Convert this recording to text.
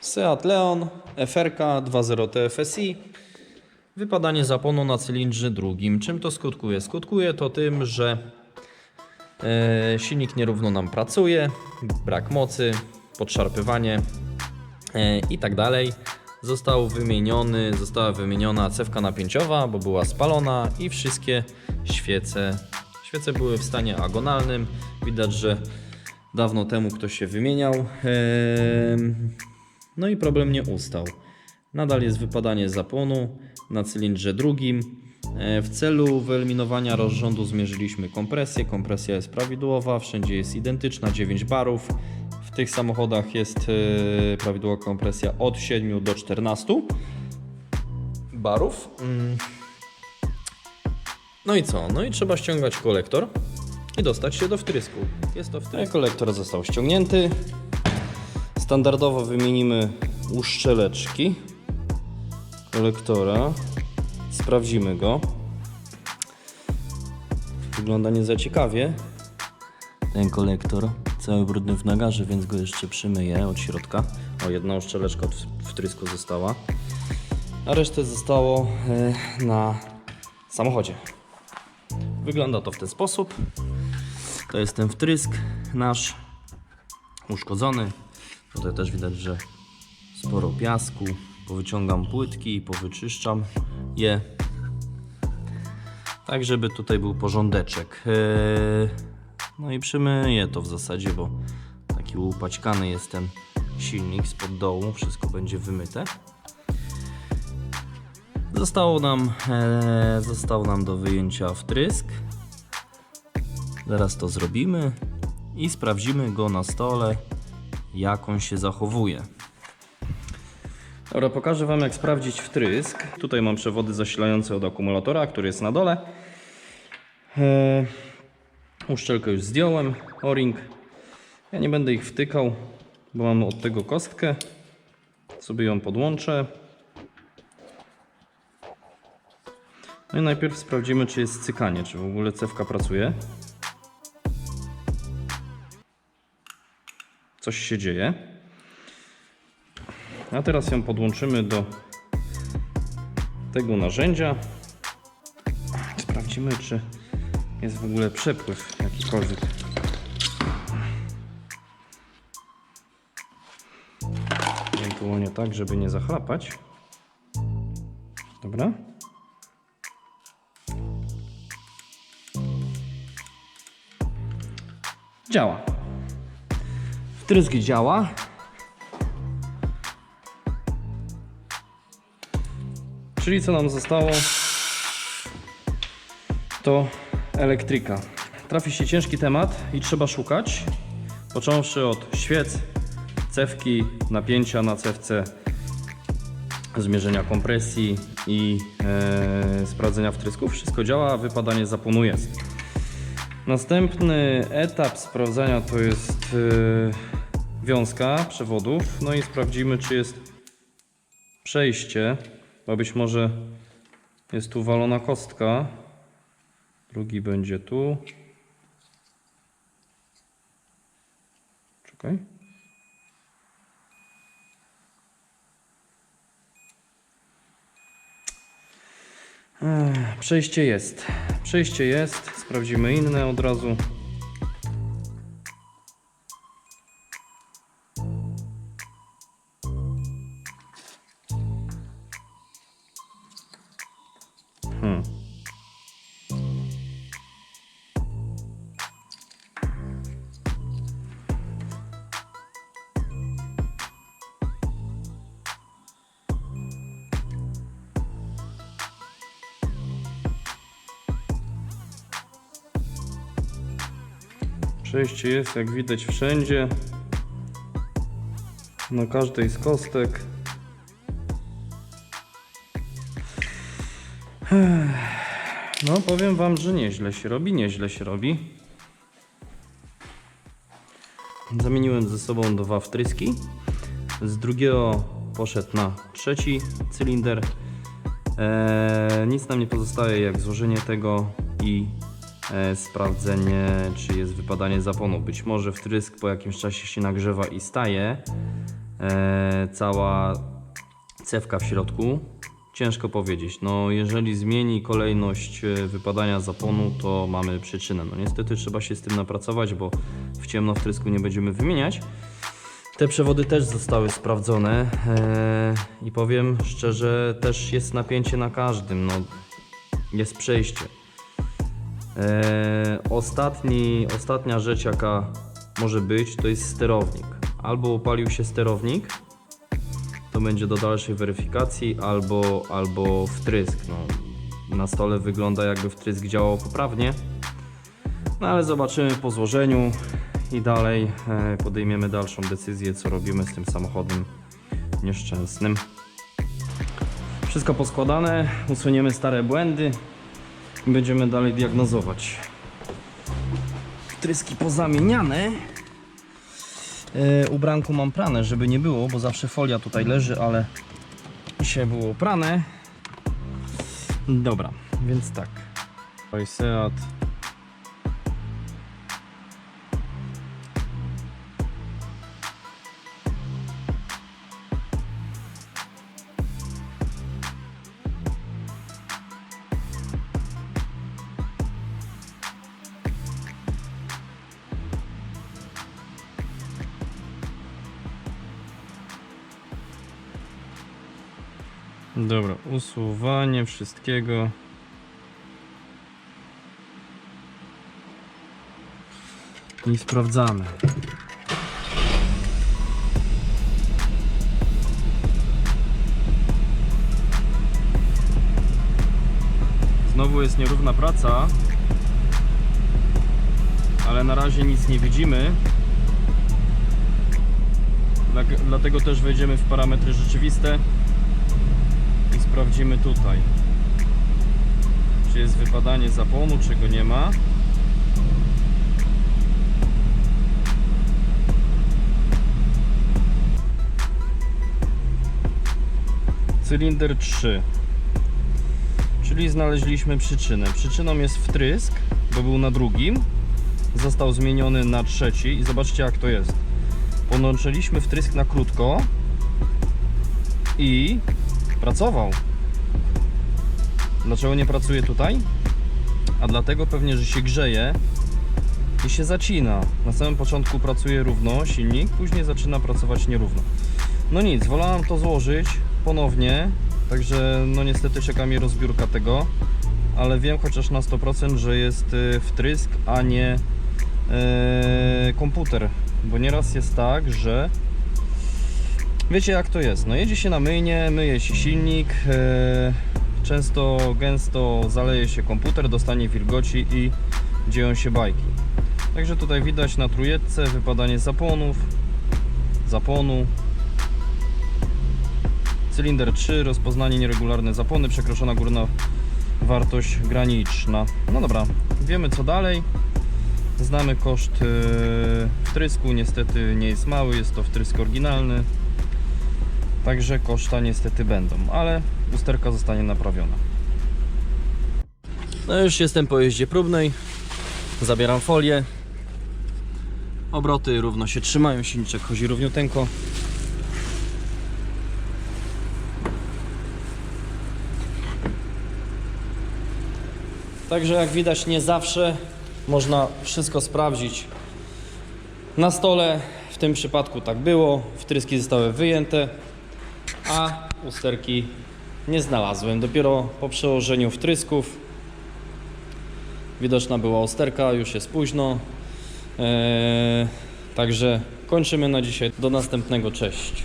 Seat Leon, FRK 2.0 TFSI. Wypadanie zapłonu na cylindrze drugim. Czym to skutkuje? Skutkuje to tym, że e, silnik nierówno nam pracuje, brak mocy, podszarpywanie e, i tak dalej. Został wymieniony, została wymieniona cewka napięciowa, bo była spalona i wszystkie świece, świece były w stanie agonalnym. Widać, że dawno temu ktoś się wymieniał. Ehm, No i problem nie ustał. Nadal jest wypadanie zapłonu na cylindrze drugim. E, W celu wyeliminowania rozrządu zmierzyliśmy kompresję. Kompresja jest prawidłowa, wszędzie jest identyczna, 9 barów. W tych samochodach jest e, prawidłowa kompresja od 7 do 14 barów. Mm. No i co? No i trzeba ściągać kolektor i dostać się do wtrysku. Jest to wtrysk. Kolektor został ściągnięty. Standardowo wymienimy uszczeleczki kolektora. Sprawdzimy go. Wygląda nie za ciekawie. Ten kolektor cały brudny w nagarze, więc go jeszcze przymyję od środka. O, jedna uszczeleczka od wtrysku została. A resztę zostało e, na samochodzie. Wygląda to w ten sposób. To jest ten wtrysk nasz uszkodzony. Tutaj też widać, że sporo piasku. Powyciągam płytki i powyczyszczam je. Tak, żeby tutaj był porządeczek. Eee, No i przymyję to w zasadzie, bo taki upaćkany jest ten silnik spod dołu. Wszystko będzie wymyte. Zostało nam, e, został nam do wyjęcia wtrysk. Zaraz to zrobimy i sprawdzimy go na stole, jak on się zachowuje. Dobra, pokażę Wam jak sprawdzić wtrysk. Tutaj mam przewody zasilające od akumulatora, który jest na dole. E, uszczelkę już zdjąłem, o-ring. Ja nie będę ich wtykał, bo mam od tego kostkę. Sobie ją podłączę. No i najpierw sprawdzimy, czy jest cykanie, czy w ogóle cewka pracuje. Coś się dzieje. A teraz ją podłączymy do tego narzędzia. Sprawdzimy, czy jest w ogóle przepływ jakikolwiek. Ewentualnie tak, żeby nie zachlapać. Dobra. Działa. Wtrysk działa. Czyli co nam zostało? To elektryka. Trafi się ciężki temat i trzeba szukać. Począwszy od świec, cewki, napięcia na cewce, zmierzenia kompresji i e, sprawdzenia wtrysków. Wszystko działa, wypadanie zapłonu jest. Następny etap sprawdzania to jest e, wiązka przewodów. No i sprawdzimy, czy jest przejście, bo być może jest tu walona kostka. Drugi będzie tu. Czekaj. Przejście jest. Przejście jest. Sprawdzimy inne od razu. Przejście jest jak widać wszędzie. Na każdej z kostek. No, powiem Wam, że nieźle się robi, nieźle się robi. Zamieniłem ze sobą dwa wtryski. Z drugiego poszedł na trzeci cylinder. Eee, nic nam nie pozostaje jak złożenie tego i sprawdzenie, czy jest wypadanie zapłonu. Być może wtrysk po jakimś czasie się nagrzewa i staje, e, cała cewka w środku. Ciężko powiedzieć. No, jeżeli zmieni kolejność e, wypadania zapłonu, to mamy przyczynę. No niestety trzeba się z tym napracować, bo w ciemno wtrysku nie będziemy wymieniać. Te przewody też zostały sprawdzone e, i powiem szczerze, też jest napięcie na każdym. No, jest przejście. E, ostatni, ostatnia rzecz, jaka może być, to jest sterownik. Albo upalił się sterownik, to będzie do dalszej weryfikacji, albo, albo wtrysk. No, na stole wygląda jakby wtrysk działał poprawnie, no ale zobaczymy po złożeniu i dalej e, podejmiemy dalszą decyzję, co robimy z tym samochodem nieszczęsnym. Wszystko poskładane, usuniemy stare błędy będziemy dalej diagnozować. Wtryski pozamieniane. E, ubranku mam prane, żeby nie było, bo zawsze folia tutaj leży, ale dzisiaj było prane. Dobra, więc tak. Oj, Seat. Dobra, usuwanie wszystkiego. I sprawdzamy. Znowu jest nierówna praca, ale na razie nic nie widzimy. Dla- Dlatego też wejdziemy w parametry rzeczywiste sprawdzimy tutaj. Czy jest wypadanie zapłonu, czego nie ma. Cylinder 3 czyli znaleźliśmy przyczynę. Przyczyną jest wtrysk, bo był na drugim. Został zmieniony na trzeci i zobaczcie jak to jest. Podłączyliśmy wtrysk na krótko i pracował. Dlaczego nie pracuje tutaj? A dlatego pewnie, że się grzeje i się zacina. Na samym początku pracuje równo silnik, później zaczyna pracować nierówno. No nic, wolałam to złożyć ponownie, także no niestety czeka mnie rozbiórka tego, ale wiem chociaż na 100%, że jest y, wtrysk, a nie e, komputer, bo nieraz jest tak, że Wiecie jak to jest, no jedzie się na myjnie, myje się silnik, e, często, gęsto zaleje się komputer, dostanie wilgoci i dzieją się bajki. Także tutaj widać na trójeczce wypadanie zapłonów, zapłonu, cylinder 3, rozpoznanie nieregularne zapłony, przekroczona górna wartość graniczna. No dobra, wiemy co dalej. Znamy koszt e, wtrysku, niestety nie jest mały, jest to wtrysk oryginalny. Także koszta niestety będą, ale usterka zostanie naprawiona. No już jestem po jeździe próbnej. Zabieram folię. Obroty równo się trzymają, silniczek chodzi równiuteńko. Także jak widać nie zawsze można wszystko sprawdzić na stole. W tym przypadku tak było. Wtryski zostały wyjęte a usterki nie znalazłem. Dopiero po przełożeniu wtrysków widoczna była usterka, już jest późno. Eee, także kończymy na dzisiaj. Do następnego, cześć.